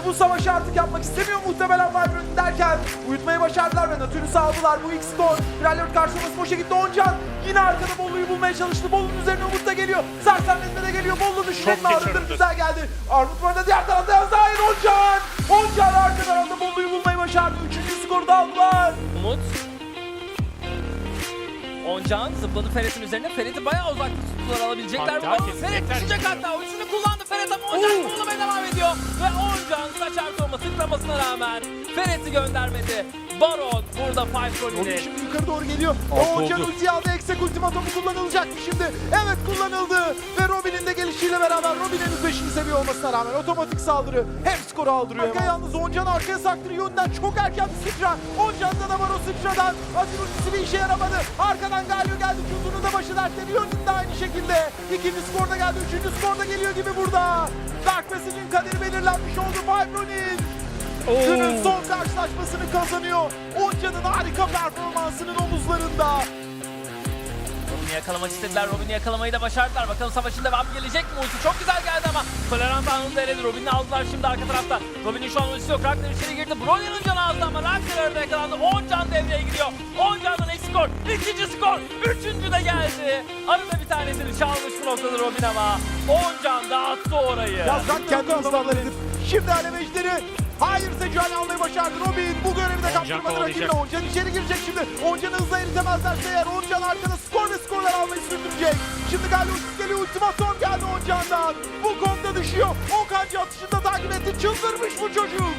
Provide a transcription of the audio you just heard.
Ve bu savaşı artık yapmak istemiyor muhtemelen Vibrant derken uyutmayı başardılar ve Natürüs'ü aldılar. Bu ilk skor. Kraliyot karşılaması boşa gitti. Oncan yine arkada Bollu'yu bulmaya çalıştı. Bolu'nun üzerine Umut da geliyor. Sersemletme de geliyor. Geç Arındır arındı. güzel geldi. Armut var da diğer tarafta yazdı. Hayır Oncan! Oncan arka tarafta Bollu'yu bulmayı başardı. Üçüncü skoru da aldılar. Umut. Oncan zıpladı Ferit'in üzerine. Ferit'i bayağı uzakta tuttular alabilecekler mi? Hatta Ama Ferit kesinlikle. düşecek hatta. Ultisini kullandı Ferit ama Oncan kullanmaya devam ediyor. Ve Oncan saç arka tıklamasına rağmen Ferit'i göndermedi. Baron burada Five Robin rolünü. şimdi yukarı doğru geliyor. Altı Oncan oldu. ultiyi aldı. Eksek ultimatomu kullanılacak mı şimdi? Evet kullanıldı. Ve Robin'in de gelişiyle beraber Robin henüz 5. seviye olmasına rağmen otomatik saldırı hem skoru aldırıyor. Arka yalnız Oncan arkaya saktırıyor. Önden çok erken bir sıçra. Oncan'da da var o sıçradan. Azir ultisi bir işe yaramadı. Arkadan Galio geldi. Q'sunun da başı dertleri yönünde de aynı şekilde. İkinci skor da geldi. Üçüncü skor da geliyor gibi burada. Dark Passage'in kaderi belirlenmiş oldu. Fibronin. Günün son karşılaşmasını kazanıyor. Oncan'ın harika performansının omuzlarında. Robin'i yakalamak istediler. Robin'i yakalamayı da başardılar. Bakalım savaşın devamı gelecek mi? Ulti çok güzel geldi ama Tolerant anında eledi. Robin'i aldılar şimdi arka tarafta. Robin'in şu an ultisi yok. Ragnar içeri girdi. Brolya'nın canı azdı ama Ragnar orada yakalandı. 10 can devreye giriyor. 10 candan ilk skor. İkinci skor. Üçüncü de geldi. Arada bir tanesini çalmış bu noktada Robin ama 10 can dağıttı orayı. Yazdan kendi hızlanlarıdır. Şimdi Ejderi. Hayır Sejuani almayı başardı. Robin bu görevi de kaptırmadı rakibine. Oncan içeri girecek şimdi. Oncan'ı hızla eritemezlerse eğer Oncan arkada skor ve skorlar almayı sürdürecek. Şimdi ultisi geliyor. Ultimatom geldi Oncan'dan. Bu konuda düşüyor. O kancı atışında takip etti. Çıldırmış bu çocuk.